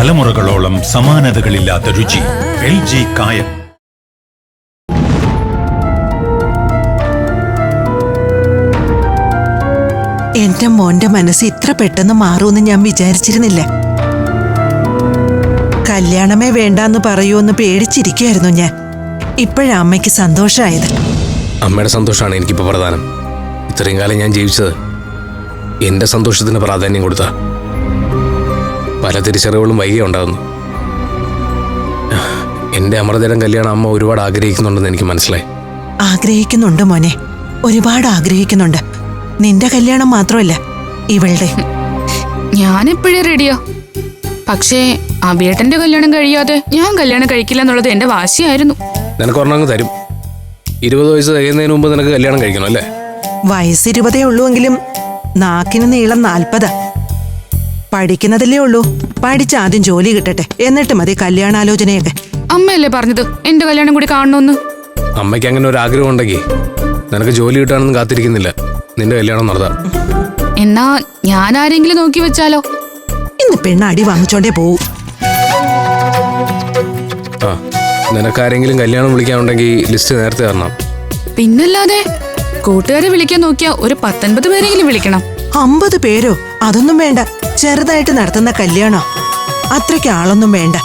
തലമുറകളോളം സമാനതകളില്ലാത്ത രുചി. L G കായം. എന്റെ മോന്റെ മനസ്സ് ഇത്ര പെട്ടെന്ന് മാറുമെന്ന് ഞാൻ വിചാരിച്ചിരുന്നില്ല. കല്യാണമേ വേണ്ടാന്ന് പറയൂന്ന് പേടിച്ചിരിക്കുകയായിരുന്നു ഞാൻ. ഇപ്പോഴാ അമ്മയ്ക്ക് സന്തോഷമായത്. അമ്മയുടെ സന്തോഷമാണ് എനിക്കിപ്പോൾ പ്രധാനം. ഇത്രയും കാലം ഞാൻ ജീവിച്ചത്. എന്റെ സന്തോഷത്തിന് പ്രാധാന്യം കൊടുത്ത. പല തിരിച്ചറിവുകളും വൈകിയ ഉണ്ടാകുന്നു എന്റെ അമൃതയുടെ കല്യാണം അമ്മ ഒരുപാട് ആഗ്രഹിക്കുന്നുണ്ടെന്ന് എനിക്ക് മനസ്സിലായി. ആഗ്രഹിക്കുന്നുണ്ട് മോനെ. ഒരുപാട് ആഗ്രഹിക്കുന്നുണ്ട്. നിന്റെ കല്യാണം മാത്രമല്ല ഇവളുടെ. ഞാനെപ്പോഴേ റെഡിയോ പക്ഷേ അബിയേട്ടന്റെ കല്യാണം കഴിയാതെ ഞാൻ കല്യാണം കഴിക്കില്ല എന്നുള്ളത് എന്റെ വാശിയായിരുന്നു. നിനക്ക് ഒരെണ്ണം തരും. ഇരുപത് വയസ്സ് തികയുന്നതിന് മുമ്പ് നിനക്ക് കല്യാണം കഴിക്കണം അല്ലേ? വയസ്സ് ഇരുപതേ ഉള്ളൂവെങ്കിലും നാക്കിന് നീളം നാൽപ്പതാ. പഠിക്കുന്നതല്ലേ ഉള്ളൂ. പഠിച്ച് ആദ്യം ജോലി കിട്ടട്ടെ. എന്നിട്ട് മതി കല്യാണാലോചനയൊക്കെ. അമ്മയല്ലേ പറഞ്ഞത്? എന്റെ കല്യാണം കൂടി കാണണമെന്ന് അമ്മയ്ക്ക് അങ്ങനെ ഒരു ആഗ്രഹം ഉണ്ടെങ്കിൽ നിനക്ക് ജോലി കിട്ടാനൊന്നും കാത്തിരിക്കുന്നില്ല. നിന്റെ കല്യാണം നടത്താം. എന്നാ ഞാൻ ആരെങ്കിലും നോക്കി വെച്ചാലോ? ഇന്ന് പെണ്ണ് അടി വാങ്ങിച്ചോണ്ടേ പോവും. ആ നിനക്കാരെങ്കിലും കല്യാണം വിളിക്കാനുണ്ടെങ്കിൽ ലിസ്റ്റ് നേരത്തെ തരണം. പിന്നല്ലാതെ കൂട്ടുകാരെ വിളിക്കാൻ നോക്കിയാ ഒരു പത്തൊൻപത് പേരെങ്കിലും വിളിക്കണം. അമ്പത് പേരോ? അതൊന്നും വേണ്ട. ചെറുതായിട്ട് നടത്തുന്ന കല്യാണോ? അത്രയ്ക്ക് ആളൊന്നും വേണ്ട.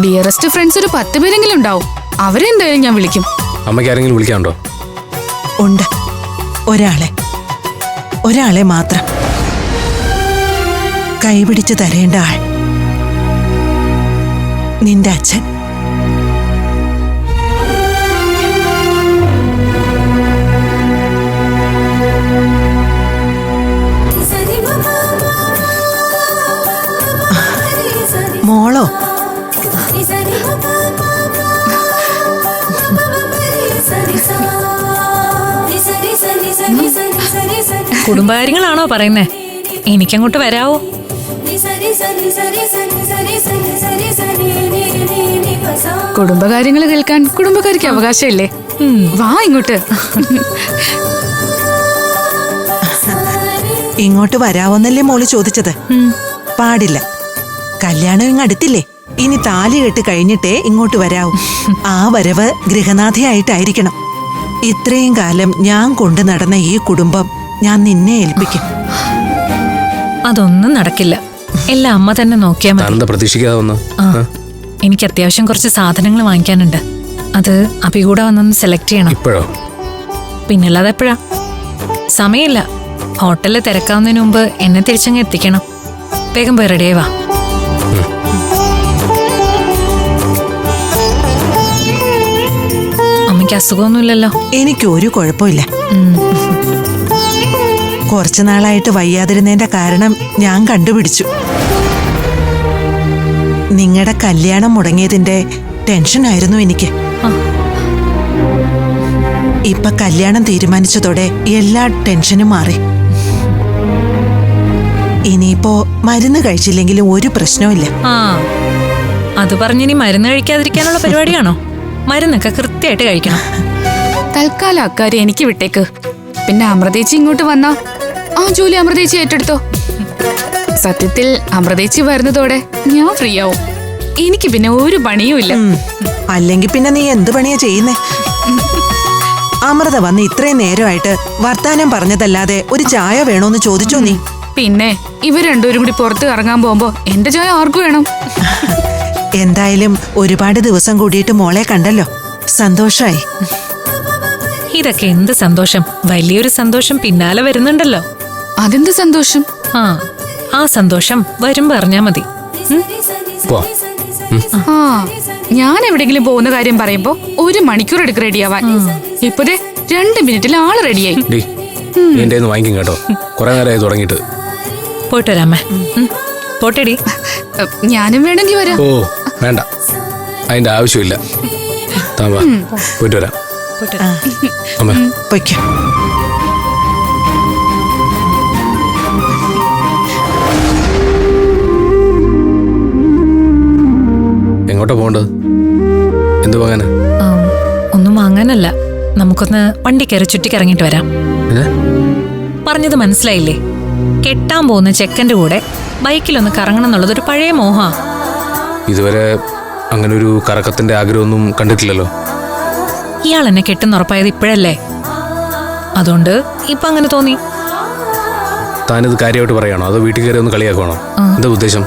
ഡിയറസ്റ്റ് ഫ്രണ്ട്സ് ഒരു പത്ത് പേരെങ്കിലും ഉണ്ടാവും. അവരെന്തായാലും ഞാൻ വിളിക്കും. അമ്മയ്ക്ക് ആരെങ്കിലും വിളിക്കാനുണ്ടോ? ഉണ്ട്. ഒരാളെ. ഒരാളെ മാത്രം. കൈപിടിച്ച് തരേണ്ട ആൾ. നിന്റെ അച്ഛൻ. മോളോ? കുടുംബകാര്യങ്ങളാണോ പറയുന്നേ? എനിക്കങ്ങോട്ട് വരാവോ? കുടുംബകാര്യങ്ങൾ കേൾക്കാൻ കുടുംബക്കാർക്ക് അവകാശമില്ലേ? വാ ഇങ്ങോട്ട്. ഇങ്ങോട്ട് വരാവോന്നല്ലേ മോൾ ചോദിച്ചത്? പാടില്ല. കല്യാണം ഇങ്ങ് അടുത്തില്ലേ? ഇനി താലി കെട്ട് കഴിഞ്ഞിട്ടേ ഇങ്ങോട്ട് വരാവൂ. ആ വരവ് ഗൃഹനാഥയായിട്ടായിരിക്കണം. ഇത്രയും കാലം ഞാൻ കൊണ്ടു നടന്ന ഈ കുടുംബം ഞാൻ നിന്നെ ഏൽപ്പിക്കും. അതൊന്നും നടക്കില്ല. എല്ലാം അമ്മ തന്നെ നോക്കിയാൽ മതി. താനെന്താ പ്രതീക്ഷിക്കാതെ വന്ന് ആ എനിക്ക് അത്യാവശ്യം കുറച്ച് സാധനങ്ങൾ വാങ്ങിക്കാനുണ്ട്. അത് അഭി കൂടെ വന്നൊന്ന് സെലക്ട് ചെയ്യണം. ഇപ്പോഴോ? പിന്നല്ലാതെ എപ്പോഴാ? സമയമില്ല. ഹോട്ടലിൽ തിരക്കാവുന്നതിന് മുമ്പ് എന്നെ തിരിച്ചങ്ങ് എത്തിക്കണം. വേഗം പോയി റെഡിയായി വാ. അമ്മയ്ക്ക് അസുഖമൊന്നുമില്ലല്ലോ. എനിക്ക് ഒരു കുഴപ്പമില്ല. കുറച്ചു നാളായിട്ട് വയ്യാതിരുന്നതിന്റെ കാരണം ഞാൻ കണ്ടുപിടിച്ചു. നിങ്ങളുടെ കല്യാണം മുടങ്ങിയതിന്റെ ടെൻഷനായിരുന്നു എനിക്ക്. ഇപ്പൊ കല്യാണം തീരുമാനിച്ചതോടെ എല്ലാ ടെൻഷനും മാറി. ഇനിയിപ്പോ മരുന്ന് കഴിച്ചില്ലെങ്കിലും ഒരു പ്രശ്നവും ഇല്ല അത് പറഞ്ഞിനി മരുന്ന് കഴിക്കാതിരിക്കാനുള്ള പരിപാടിയാണോ? മരുന്നൊക്കെ കൃത്യമായിട്ട് കഴിക്കണം. തൽക്കാലം അക്കാര്യം എനിക്ക് വിട്ടേക്ക്. പിന്നെ അമൃതേച്ചി ഇങ്ങോട്ട് വന്നാ? ആ ജോലി അമൃതേച്ചി ഏറ്റെടുത്തോ. സത്യത്തിൽ അമൃതേച്ചി വരുന്നതോടെ ഞാൻ ഫ്രീ ആവും എനിക്ക് പിന്നെ ഒരു പണിയും ഇല്ല. അല്ലെങ്കിൽ പിന്നെ നീ എന്ത് പണിയാ ചെയ്യുന്നേ? അമൃത വന്ന് ഇത്രയും നേരമായിട്ട് വർത്താനം പറഞ്ഞതല്ലാതെ ഒരു ചായ വേണോന്ന് ചോദിച്ചോ നീ? പിന്നെ ഇവർ രണ്ടുപേരും കൂടി പുറത്ത് ഇറങ്ങാൻ പോകുമ്പോ എന്റെ ചായ ആർക്കു വേണം? എന്തായാലും ഒരുപാട് ദിവസം കൂടിയിട്ട് മോളെ കണ്ടല്ലോ. സന്തോഷായി. ഇതൊക്കെ എന്ത് സന്തോഷം? വലിയൊരു സന്തോഷം പിന്നാലെ വരുന്നുണ്ടല്ലോ. അതെന്ത് സന്തോഷം? ആ ആ സന്തോഷം വരും അറിഞ്ഞാ മതി. ആ ഞാൻ എവിടെങ്കിലും പോകുന്ന കാര്യം പറയുമ്പോ ഒരു മണിക്കൂർ എടുക്കും റെഡിയാവാൻ. ഇപ്പൊതേ രണ്ട് മിനിറ്റിൽ ആൾ റെഡിയായി. ഡി നീ എന്റെ വാങ്ങിക്കും കേട്ടോ. കുറെ നേരമായി തുടങ്ങിയിട്ട്. പോട്ടെ പോട്ടെടി. ഞാനും വേണമെങ്കിൽ വരാം. ഓ. വേണ്ട. അതിന്റെ ആവശ്യമില്ല. താൻ വാ. പോയിട്ട് വരാം. അമ്മ. പൊയ്ക്കോ. എങ്ങോട്ടാ പോകേണ്ടത്? എന്ത് ആ, ഒന്നും വാങ്ങാനല്ല. നമുക്കൊന്ന് വണ്ടി കയറി ചുറ്റിക്കറങ്ങിട്ട് വരാം? പറഞ്ഞത് മനസ്സിലായില്ലേ? കെട്ടാൻ പോകുന്ന ചെക്കന്റെ കൂടെ ബൈക്കിലൊന്ന് കറങ്ങണം എന്നുള്ളത് ഒരു പഴയ മോഹാ ഇതുവരെ അങ്ങനെ ഒരു കറക്കത്തിന്റെ ആഗ്രഹമൊന്നും കണ്ടിട്ടില്ലല്ലോ. ഇയാൾ എന്നെ കെട്ടെന്നുറപ്പായത് ഇപ്പോഴല്ലേ? അതുകൊണ്ട് ഇപ്പൊ അങ്ങനെ തോന്നി. താനിത് കാര്യമായിട്ട് പറയാണോ? അതോ വീട്ടിൽ കയറി ഒന്ന് കളിയാക്കുവാണോ? എന്താ ഉദ്ദേശം?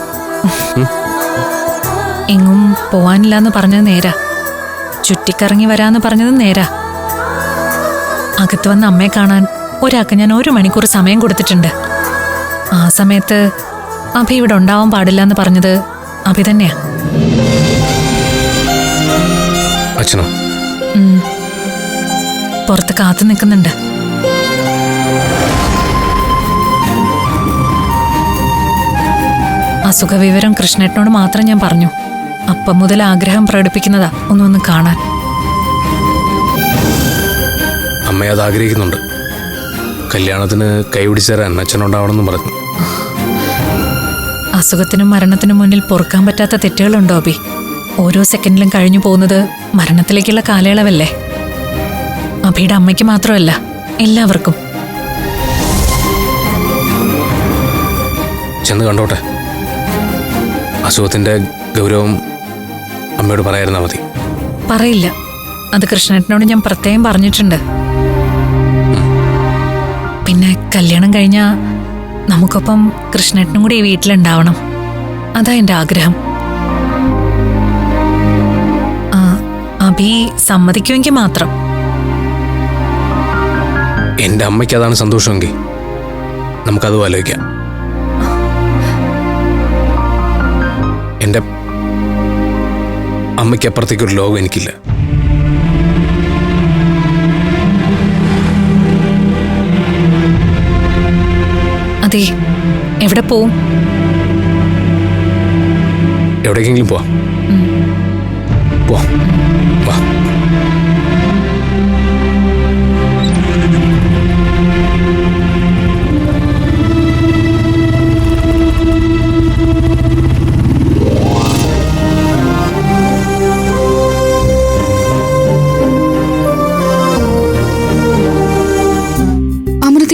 എങ്ങും പോവാനില്ല എന്ന് പറഞ്ഞത് നേരാ. ചുറ്റിക്കറങ്ങി വരാന്ന് പറഞ്ഞത് നേരാ. അകത്ത് വന്ന അമ്മയെ കാണാൻ ഒരാൾക്ക് ഞാൻ ഒരു മണിക്കൂർ സമയം കൊടുത്തിട്ടുണ്ട്. ആ സമയത്ത് അഭി ഇവിടെ ഉണ്ടാവാൻ പാടില്ല എന്ന് പറഞ്ഞത് അഭി തന്നെയാ. അച്ഛനോ. പുറത്ത് കാത്തു നിൽക്കുന്നുണ്ട്. അസുഖവിവരം കൃഷ്ണേട്ടനോട് മാത്രം ഞാൻ പറഞ്ഞു. അപ്പം മുതൽ ആഗ്രഹം പ്രകടിപ്പിക്കുന്നതാ ഒന്നൊന്ന് കാണാൻ. അമ്മ അത് ആഗ്രഹിക്കുന്നുണ്ട് കല്യാണത്തിന് കൈപിടിച്ചേരാൻ അച്ഛനുണ്ടാവണമെന്നും പറഞ്ഞു. അസുഖത്തിനും മരണത്തിനും മുന്നിൽ പൊറുക്കാൻ പറ്റാത്ത തെറ്റുകളുണ്ടോ അബി ഓരോ സെക്കൻഡിലും കഴിഞ്ഞു പോകുന്നത് മരണത്തിലേക്കുള്ള കാലയളവല്ലേ? അബിയുടെ അമ്മയ്ക്ക് മാത്രമല്ല എല്ലാവർക്കും. ചെന്ന് കണ്ടോട്ടെ. അസുഖത്തിന്റെ ഗൗരവം അമ്മയോട് പറയായിരുന്നാ മതി. പറയില്ല. അത് കൃഷ്ണേട്ടനോട് ഞാൻ പ്രത്യേകം പറഞ്ഞിട്ടുണ്ട്. പിന്നെ കല്യാണം കഴിഞ്ഞാ നമുക്കൊപ്പം കൃഷ്ണേട്ടനും കൂടി ഈ വീട്ടിലുണ്ടാവണം. അതാ എന്റെ ആഗ്രഹം. അഭി സമ്മതിക്കുമെങ്കിൽ മാത്രം. എന്റെ അമ്മയ്ക്ക് അതാണ് സന്തോഷമെങ്കിൽ നമുക്കത് ആലോചിക്കാം. എന്റെ അമ്മയ്ക്ക് അപ്പുറത്തേക്കൊരു ലോകം എനിക്കില്ല. അതെ. എവിടെ പോവും? എവിടേക്കെങ്കിലും പോവാം. പോവാം. വാ.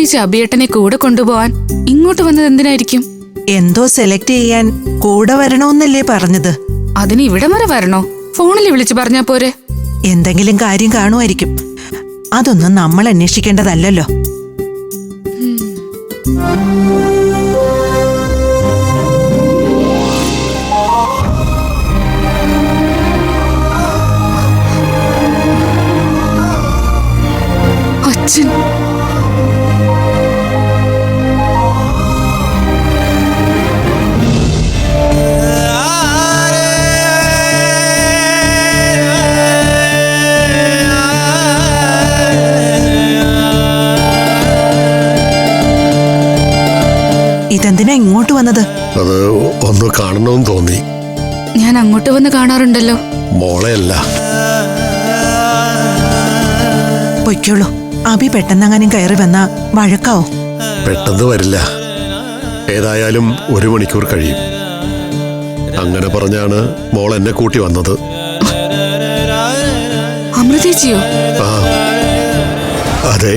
അമൃതേച്ചി അബിയേട്ടനെ കൂടെ കൊണ്ടുപോവാൻ ഇങ്ങോട്ട് വന്നത് എന്തിനായിരിക്കും? എന്തോ സെലക്ട് ചെയ്യാൻ കൂടെ വരണമെന്നല്ലേ പറഞ്ഞത്. അതിന് ഇവിടം വരെ വരണോ? ഫോണിൽ വിളിച്ചു പറഞ്ഞാ പോരെ. എന്തെങ്കിലും കാര്യം കാണുമായിരിക്കും. അതൊന്നും നമ്മൾ അന്വേഷിക്കേണ്ടതല്ലല്ലോ. ഇതെന്തിനാ ഇങ്ങോട്ട് വന്നത്? അത് ഒന്ന് കാണണമെന്ന് തോന്നി. ഞാൻ അങ്ങോട്ട് വന്ന് കാണാറുണ്ടല്ലോ. മോളെയല്ല പൊയ്ക്കോളൂ. അഭി പെട്ടെന്നങ്ങനും കയറി വന്നാ വഴക്കാവോ? പെട്ടെന്ന് വരില്ല. ഏതായാലും ഒരു മണിക്കൂർ കഴിയും. അങ്ങനെ പറഞ്ഞാണ് മോൾ എന്നെ കൂട്ടി വന്നത്. അമൃതേച്ചിയോ ആ അതെ.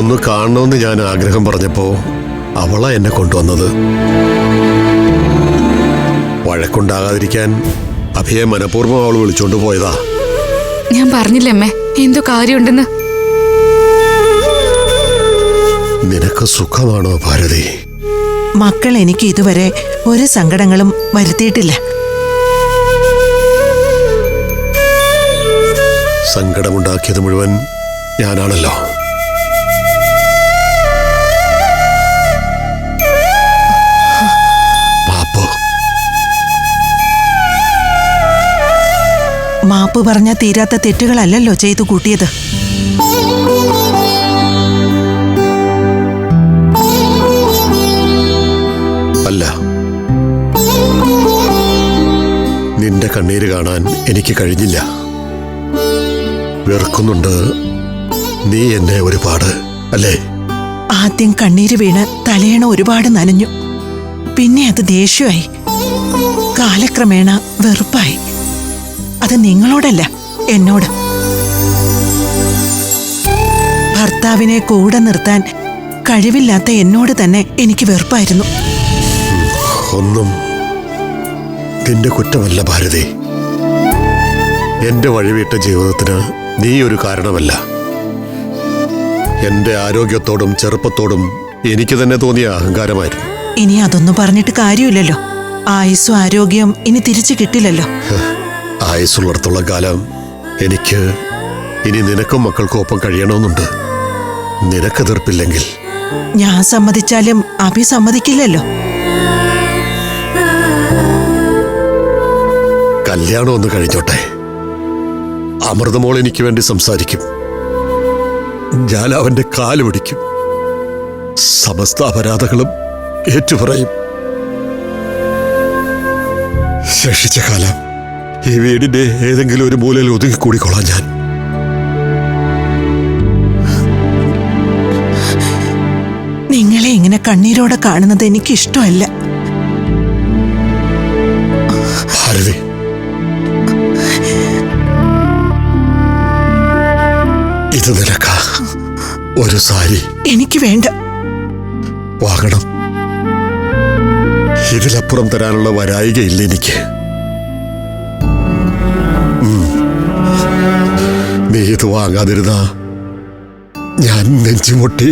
ഒന്ന് കാണണമെന്ന് ഞാൻ ആഗ്രഹം പറഞ്ഞപ്പോ അവളാ എന്നെ കൊണ്ടുവന്നത്. വഴക്കുണ്ടാകാതിരിക്കാൻ അഭിയെ മനഃപൂർവം അവൾ വിളിച്ചോണ്ട് പോയതാ. ഞാൻ പറഞ്ഞില്ലേ അമ്മേ എന്തോ കാര്യമുണ്ടെന്ന്? നിനക്ക് സുഖമാണോ ഭാരതി? മക്കൾ എനിക്ക് ഇതുവരെ ഒരു സങ്കടങ്ങളും വരുത്തിയിട്ടില്ല. സങ്കടമുണ്ടാക്കിയത് മുഴുവൻ ഞാനാണല്ലോ. മാപ്പ് പറഞ്ഞ തീരാത്ത തെറ്റുകളല്ലല്ലോ ചെയ്തു കൂട്ടിയത്. അല്ല. നിന്റെ കണ്ണീര് കാണാൻ എനിക്ക് കഴിഞ്ഞില്ല. വെറുക്കുന്നുണ്ട് നീ എന്നെ ഒരുപാട് അല്ലേ? ആദ്യം കണ്ണീര് വീണ് തലയണ ഒരുപാട് നനഞ്ഞു. പിന്നെ അത് ദേഷ്യമായി. കാലക്രമേണ വെറുപ്പായി. അത് നിങ്ങളോടല്ല എന്നോട്. ഭർത്താവിനെ കൂടെ നിർത്താൻ കഴിവില്ലാത്ത എന്നോട് തന്നെ എനിക്ക് വെറുപ്പായിരുന്നു. ഒന്നും നിന്റെ കുറ്റമല്ല ഭാരതി. എന്റെ വഴിവിട്ട ജീവിതത്തിന് നീ ഒരു കാരണമല്ല. എന്റെ ആരോഗ്യത്തോടും ചെറുപ്പത്തോടും എനിക്ക് തന്നെ തോന്നിയ അഹങ്കാരമായിരുന്നു. ഇനി അതൊന്നും പറഞ്ഞിട്ട് കാര്യമില്ലല്ലോ. ആയുസ്സും ആരോഗ്യം ഇനി തിരിച്ചു കിട്ടില്ലല്ലോ. ആയുസ്സുള്ളിടത്തോളം കാലം എനിക്ക് ഇനി നിനക്കും മക്കൾക്കും ഒപ്പം കഴിയണമെന്നുണ്ട്. നിനക്ക് എതിർപ്പില്ലെങ്കിൽ. ഞാൻ സമ്മതിച്ചാലും അഭി സമ്മതിക്കില്ലല്ലോ. കല്യാണം ഒന്ന് കഴിഞ്ഞോട്ടെ. അമൃതമോൾ എനിക്ക് വേണ്ടി സംസാരിക്കും. ഞാൻ അവന്റെ കാൽ പിടിക്കും. സമസ്ത അപരാധങ്ങളും ഏറ്റുപറയും. ശേഷിച്ച കാലം ഈ വീടിന്റെ ഏതെങ്കിലും ഒരു മൂലയിൽ ഒതുങ്ങിക്കൂടിക്കൊള്ളാം ഞാൻ. നിങ്ങളെ ഇങ്ങനെ കണ്ണീരോടെ കാണുന്നത് എനിക്ക് ഇഷ്ടമല്ല ഭാരതി. ഇത് നിനക്ക. ഒരു സാരി. എനിക്ക് വേണ്ട. വാങ്ങണം. ഇതിലപ്പുറം തരാനുള്ള വരായികയില്ല എനിക്ക്. നീ ഇത് വാങ്ങാതിരുന്ന ഞാൻ നെഞ്ചുമുട്ടി.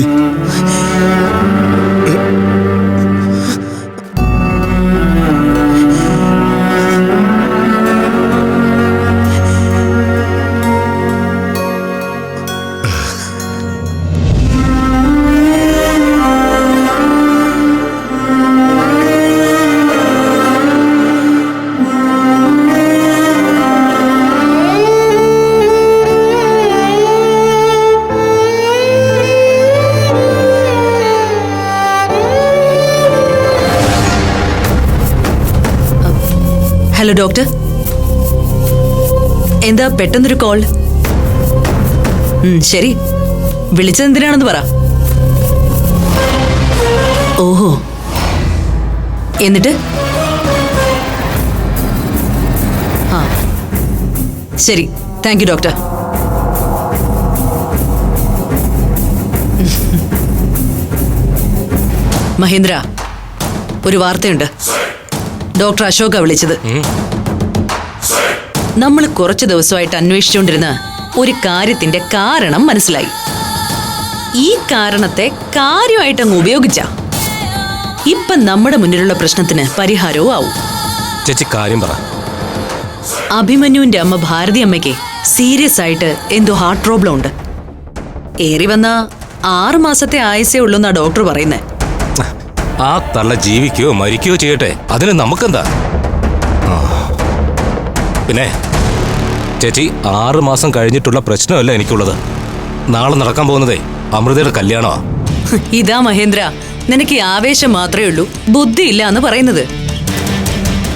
ഹലോ ഡോക്ടർ എന്താ പെട്ടെന്നൊരു കോൾ ശരി. വിളിച്ചത് എന്തിനാണെന്ന് പറ. ഓഹോ. എന്നിട്ട്? ആ. ശരി. താങ്ക് യു ഡോക്ടർ മഹേന്ദ്ര ഒരു വാർത്തയുണ്ട്. ഡോക്ടർ അശോക വിളിച്ചത്. നമ്മൾ കുറച്ചു ദിവസമായിട്ട് അന്വേഷിച്ചുകൊണ്ടിരുന്ന ഒരു കാര്യത്തിന്റെ കാരണം മനസ്സിലായി. ഈ കാരണത്തെ കാര്യമായിട്ട് അങ്ങ് ഉപയോഗിച്ച. ഇപ്പൊ നമ്മുടെ മുന്നിലുള്ള പ്രശ്നത്തിന് പരിഹാരവും ആവും. ചേച്ചി കാര്യം പറ. അഭിമന്യുവിന്റെ അമ്മ ഭാരതി അമ്മയ്ക്ക് സീരിയസ് ആയിട്ട് എന്തോ ഹാർട്ട് പ്രോബ്ലം ഉണ്ട്. ഏറി വന്ന ആറുമാസത്തെ ആയുസേ ഉള്ളൂ എന്നാ ഡോക്ടർ പറയുന്നത് ആ തള്ള ജീവിക്കുകയോ മരിക്കുകയോ ചെയ്യട്ടെ? അതിന് നമുക്കെന്താ. പിന്നെ ചേച്ചി ആറ് മാസം കഴിഞ്ഞിട്ടുള്ള പ്രശ്നമല്ല എനിക്കുള്ളത്. നാളെ നടക്കാൻ പോകുന്നതേ അമൃതയുടെ കല്യാണമാ. ഇതാ മഹേന്ദ്ര നിനക്ക് ആവേശം മാത്രമേ ഉള്ളൂ. ബുദ്ധിയില്ല എന്ന് പറയുന്നത്.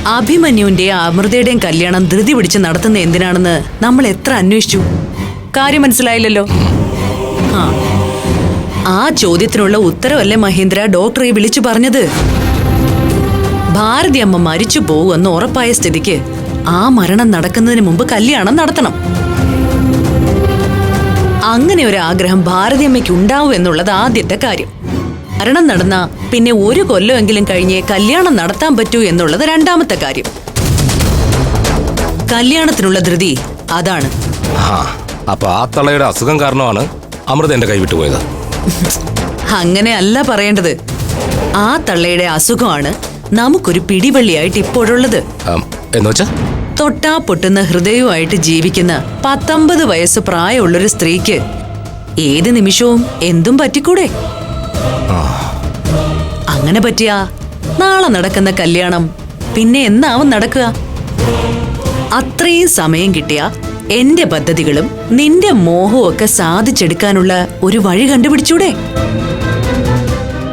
അഭിമന്യുവിന്റെ അമൃതയുടെയും കല്യാണം ധൃതി പിടിച്ച് നടത്തുന്ന എന്തിനാണെന്ന് നമ്മൾ എത്ര അന്വേഷിച്ചു? കാര്യം മനസ്സിലായില്ലല്ലോ. ആ. ആ ചോദ്യത്തിനുള്ള ഉത്തരവല്ലേ മഹേന്ദ്ര? ഡോക്ടറെ വിളിച്ചു പറഞ്ഞത്. ഭാരതി അമ്മ മരിച്ചു പോകുമെന്ന് ഉറപ്പായ സ്ഥിതിക്ക് ആ മരണം നടക്കുന്നതിന് മുമ്പ് കല്യാണം നടത്തണം. അങ്ങനെ ഒരു ആഗ്രഹം ഭാരതി അമ്മയ്ക്ക് ഉണ്ടാവും എന്നുള്ളത് ആദ്യത്തെ കാര്യം. മരണം നടന്ന പിന്നെ ഒരു കൊല്ലമെങ്കിലും കഴിഞ്ഞേ കല്യാണം നടത്താൻ പറ്റൂ എന്നുള്ളത് രണ്ടാമത്തെ കാര്യം. കല്യാണത്തിനുള്ള ധൃതി അതാണ്. അപ്പൊ ആ തളയുടെ അസുഖം കാരണമാണ് അമൃത എന്റെ കൈവിട്ടു പോയത്. അങ്ങനെ അല്ല പറയേണ്ടത്. ആ തള്ളയുടെ അസുഖമാണ് നമുക്കൊരു പിടിവള്ളിയായിട്ട് ഇപ്പോഴുള്ളത്. എന്നുവെച്ചാ തൊട്ടാ പൊട്ടുന്ന ഹൃദയവുമായിട്ട് ജീവിക്കുന്ന പത്തൊമ്പത് വയസ്സ് പ്രായമുള്ളൊരു സ്ത്രീക്ക് ഏത് നിമിഷവും എന്തും പറ്റിക്കൂടെ? അങ്ങനെ പറ്റിയാ നാളെ നടക്കുന്ന കല്യാണം പിന്നെ എന്നാവും നടക്കുക? അത്രയും സമയം കിട്ടിയ എന്റെ പദ്ധതികളും നിന്റെ മോഹവും ഒക്കെ സാധിച്ചെടുക്കാനുള്ള ഒരു വഴി കണ്ടുപിടിച്ചൂടെ?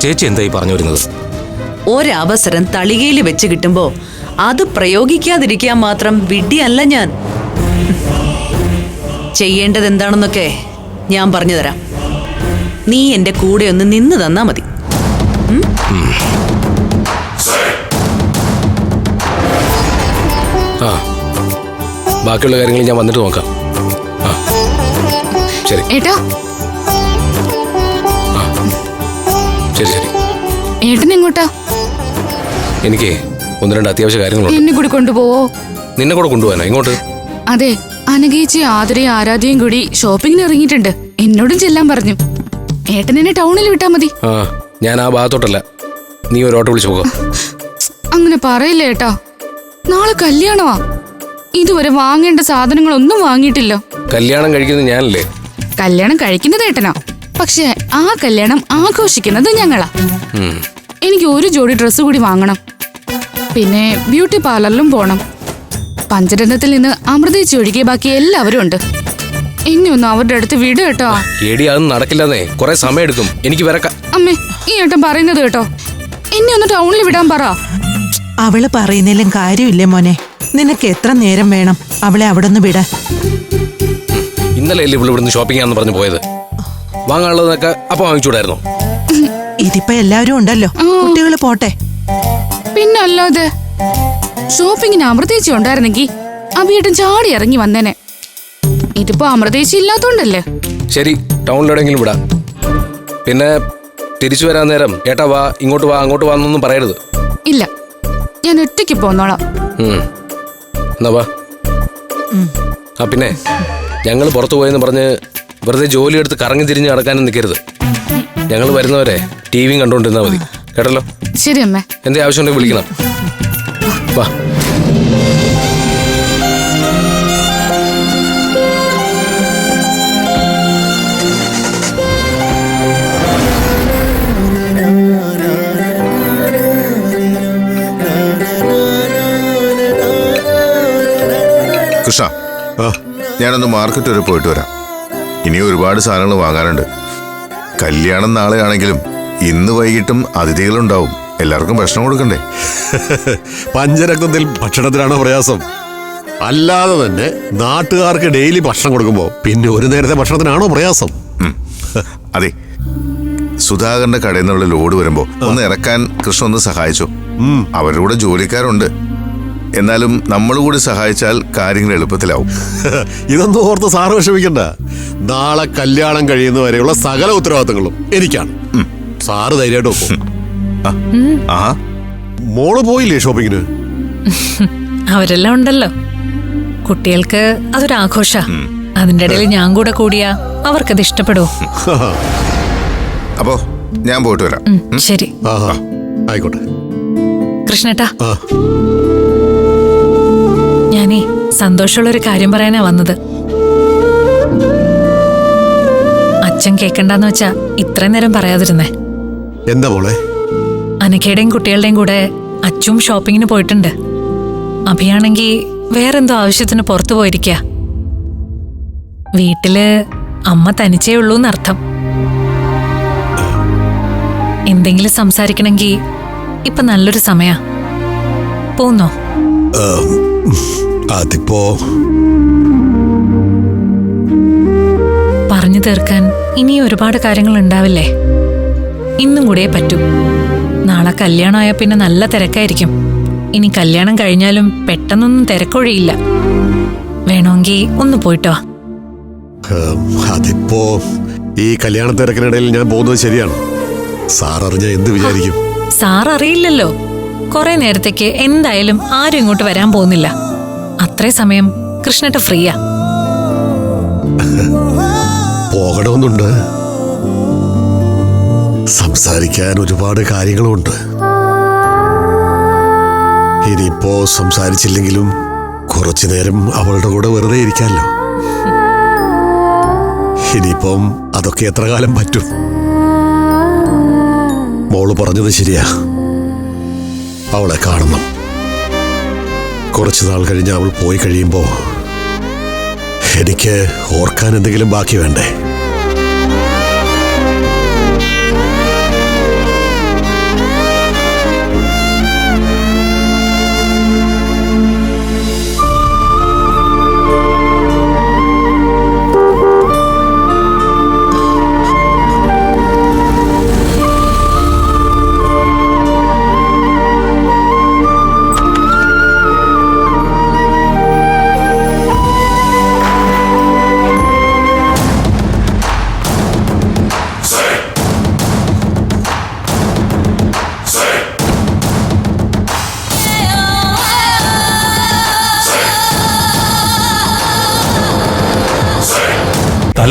ചേച്ചി എന്തായി പറഞ്ഞു വരുന്നത്? ഒരവസരം തളികയിൽ വെച്ച് കിട്ടുമ്പോ അത് പ്രയോഗിക്കാതിരിക്കാൻ മാത്രം വിഡ്ഢിയല്ല ഞാൻ. ചെയ്യേണ്ടത് എന്താണെന്നൊക്കെ ഞാൻ പറഞ്ഞുതരാം നീ എന്റെ കൂടെ ഒന്ന് നിന്ന് തന്നാ മതി. ബാക്കിയുള്ള കാര്യങ്ങൾ ഞാൻ വന്നിട്ട് നോക്കാം. ആ. ശരി. ഏട്ടാ. ശരി ശരി. ഏട്ടൻ എങ്ങോട്ടാ എനിക്ക് ഒന്ന് രണ്ട് അത്യാവശ്യ കാര്യങ്ങളുണ്ട്. എന്നെ കൂടി കൊണ്ടുപോവോ? നിന്നെ കൂടെ കൊണ്ടുപോകാനോ? ഇങ്ങോട്ട്. അതെ അനഘേച്ചി ആതിരയും ആരാധ്യയും കൂടി ഷോപ്പിങ്ങിന് ഇറങ്ങിയിട്ടുണ്ട്. എന്നോടും ചെല്ലാൻ പറഞ്ഞു. ഏട്ടൻ എന്നെ ടൗണിൽ വിട്ടാ മതി. ആ ഞാൻ ആ ഭാഗത്തോട്ടല്ല. നീ ഒരു ഓട്ടോ വിളിച്ചു പോകാം. അങ്ങനെ പറയില്ല ഏട്ടാ. നാളെ കല്യാണമാ. ഇതുവരെ വാങ്ങേണ്ട സാധനങ്ങളൊന്നും വാങ്ങിയിട്ടില്ല. കല്യാണം കഴിക്കുന്നത് ഞാനല്ലേ? കല്യാണം കഴിക്കുന്നത് ഏട്ടനാ. പക്ഷേ ആ കല്യാണം ആഘോഷിക്കുന്നത് ഞങ്ങളാ. എനിക്ക് ഒരു ജോഡി ഡ്രസ്സ് കൂടി വാങ്ങണം. പിന്നെ ബ്യൂട്ടി പാർലറിലും പോണം. പഞ്ചരത്നത്തിൽ നിന്ന് അമൃതേച്ചി ഒഴികെ ബാക്കി എല്ലാവരും ഉണ്ട്. ഇനി ഒന്നും അവരുടെ അടുത്ത് വിട് കേട്ടോ. എടി അതൊന്നും നടക്കില്ലെന്നേ. കുറെ സമയം എടുക്കും. എനിക്ക് വരക്ക അമ്മേ ഈ ഏട്ടൻ പറയുന്നത് കേട്ടോ. എന്നെ ഒന്ന് ടൗണിൽ വിടാൻ പറ. അവൾ പറയുന്നതിലും കാര്യമില്ലേ മോനെ? നിനക്ക് എത്ര നേരം വേണം അവളെ അവിടെ നിന്ന് വിടാൻ? ഇന്നലെ അല്ലേ ഇവിടുന്ന് ഷോപ്പിംഗ് ആണെന്ന് പറഞ്ഞു പോയത്? വാങ്ങാനുള്ളതൊക്കെ അപ്പൊ വാങ്ങിച്ചൂടായിരുന്നു ഇതിപ്പോ എല്ലാവരും ഉണ്ടല്ലോ. കുട്ടികൾ പോട്ടെ. പിന്നല്ലോ ഇത് ഷോപ്പിങ്ങിന് അമൃതേച്ചി ഉണ്ടായിരുന്നെങ്കിൽ അഭിയേട്ടൻ ചാടി ഇറങ്ങി വന്നേനെ. ഇതിപ്പോ അമൃതേച്ചി ഇല്ലാത്തോണ്ടല്ലേ? ശരി ടൗണിലെവിടെങ്കിലും വിടാം. പിന്നെ തിരിച്ചു വരാൻ നേരം ഏട്ടാ വാ ഇങ്ങോട്ട് വാ അങ്ങോട്ട് വാ എന്നൊന്നും പറയരുത്. ഇല്ല ഞാൻ ഒറ്റയ്ക്ക് പോന്നോളാം. എന്നാ വാ. ആ പിന്നെ ഞങ്ങൾ പുറത്തു പോയെന്ന് പറഞ്ഞ് വെറുതെ ജോലി എടുത്ത് കറങ്ങി തിരിഞ്ഞ് നടക്കാനും നിൽക്കരുത് ഞങ്ങൾ വരുന്നവരെ ടി വിയും കണ്ടുകൊണ്ടിരുന്നാൽ മതി. കേട്ടല്ലോ? ശരി അമ്മേ. എന്തേ ആവശ്യമുണ്ടെങ്കിൽ വിളിക്കണം. വാ. ഞാനൊന്ന് മാർക്കറ്റ് വരെ പോയിട്ട് വരാം. ഇനി ഒരുപാട് സാധനങ്ങൾ വാങ്ങാനുണ്ട്. കല്യാണം നാളെയാണെങ്കിലും ഇന്ന് വൈകിട്ടും അതിഥികളുണ്ടാവും. എല്ലാവർക്കും ഭക്ഷണം കൊടുക്കണ്ടേ? പഞ്ചരക്തത്തിൽ ഭക്ഷണത്തിനാണോ പ്രയാസം. അല്ലാതെ തന്നെ നാട്ടുകാർക്ക് ഡെയിലി ഭക്ഷണം കൊടുക്കുമ്പോൾ പിന്നെ ഒരു നേരത്തെ ഭക്ഷണത്തിനാണോ പ്രയാസം? അതെ. സുധാകരന്റെ കടയിൽ നിന്നുള്ള ലോഡ് വരുമ്പോ ഒന്ന് ഇറക്കാൻ കൃഷ്ണ ഒന്ന് സഹായിച്ചു. അവരുടെ കൂടെ ജോലിക്കാരുണ്ട്. എന്നാലും നമ്മൾ കൂടി സഹായിച്ചാൽ കാര്യങ്ങൾ എളുപ്പത്തിലാവും. ഇതൊന്നും ഓർത്ത് സാറ് വിഷമിക്കണ്ട. നാളെ കല്യാണം കഴിയുന്ന വരെയുള്ള സകല ഉത്തരവാദിത്തങ്ങളും എനിക്കാണ്. സാറ് ധൈര്യമായിട്ട് ഒപ്പം ആ. മോൾ പോയില്ലേ ഷോപ്പിങ്ങിന്? അവരെല്ലാം ഉണ്ടല്ലോ. കുട്ടികൾക്ക് അതൊരു ആഘോഷ. അതിന്റെ ഇടയിൽ ഞാൻ കൂടെ കൂടിയാ അവർക്കത് ഇഷ്ടപ്പെടുവോ? അപ്പോ ഞാൻ പോയിട്ട് വരാം. ശരി. ആയിക്കോട്ടെ. കൃഷ്ണേട്ടാ. സന്തോഷമുള്ളൊരു കാര്യം പറയാനാ വന്നത്. അച്ഛൻ കേക്കണ്ടെന്ന് വെച്ചാ ഇത്രയും നേരം പറയാതിരുന്നേ. എന്താ മോളെ? അനക്കയുടെയും കുട്ടികളുടെയും കൂടെ അച്ചും ഷോപ്പിങ്ങിന് പോയിട്ടുണ്ട്. അഭിയാണെങ്കി വേറെന്തോ ആവശ്യത്തിന് പുറത്തു പോയിരിക്ക. വീട്ടിൽ അമ്മ തനിച്ചേ ഉള്ളൂ എന്നർത്ഥം എന്തെങ്കിലും സംസാരിക്കണമെങ്കി ഇപ്പൊ നല്ലൊരു സമയാ. പോന്നോ? അതിപ്പോ പറഞ്ഞു തീർക്കാൻ ഇനി ഒരുപാട് കാര്യങ്ങൾ ഉണ്ടാവില്ലേ? ഇന്നും കൂടെ പറ്റൂ. നാളെ കല്യാണമായ പിന്നെ നല്ല തിരക്കായിരിക്കും. ഇനി കല്യാണം കഴിഞ്ഞാലും പെട്ടെന്നൊന്നും തിരക്കൊഴിയില്ല. വേണമെങ്കിൽ ഒന്ന് പോയിട്ടോ? അതിപ്പോ ഈ കല്യാണ തിരക്കിനിടയിൽ ഞാൻ പോകുന്നത് ശരിയാണ്. സാർ അറിഞ്ഞ എന്ത് വിചാരിക്കും? സാർ അറിയില്ലല്ലോ. കുറെ നേരത്തേക്ക് എന്തായാലും ആരും ഇങ്ങോട്ട് വരാൻ പോകുന്നില്ല. അത്രേ സമയം കൃഷ്ണട്ട് ഫ്രീയാ. പോകണമെന്നുണ്ട്. സംസാരിക്കാൻ ഒരുപാട് കാര്യങ്ങളുമുണ്ട് ഇനിയിപ്പോ സംസാരിച്ചില്ലെങ്കിലും കുറച്ചു നേരം അവളുടെ കൂടെ വെറുതെ ഇരിക്കാമല്ലോ ഇനിയിപ്പം അതൊക്കെ എത്ര കാലം പറ്റും? മോൾ പറഞ്ഞത് ശരിയാ. അവളെ കാണണം. കുറച്ചു നാൾ കഴിഞ്ഞ് അവൾ പോയി കഴിയുമ്പോൾ എനിക്ക് ഓർക്കാൻ എന്തെങ്കിലും ബാക്കി വേണ്ടേ?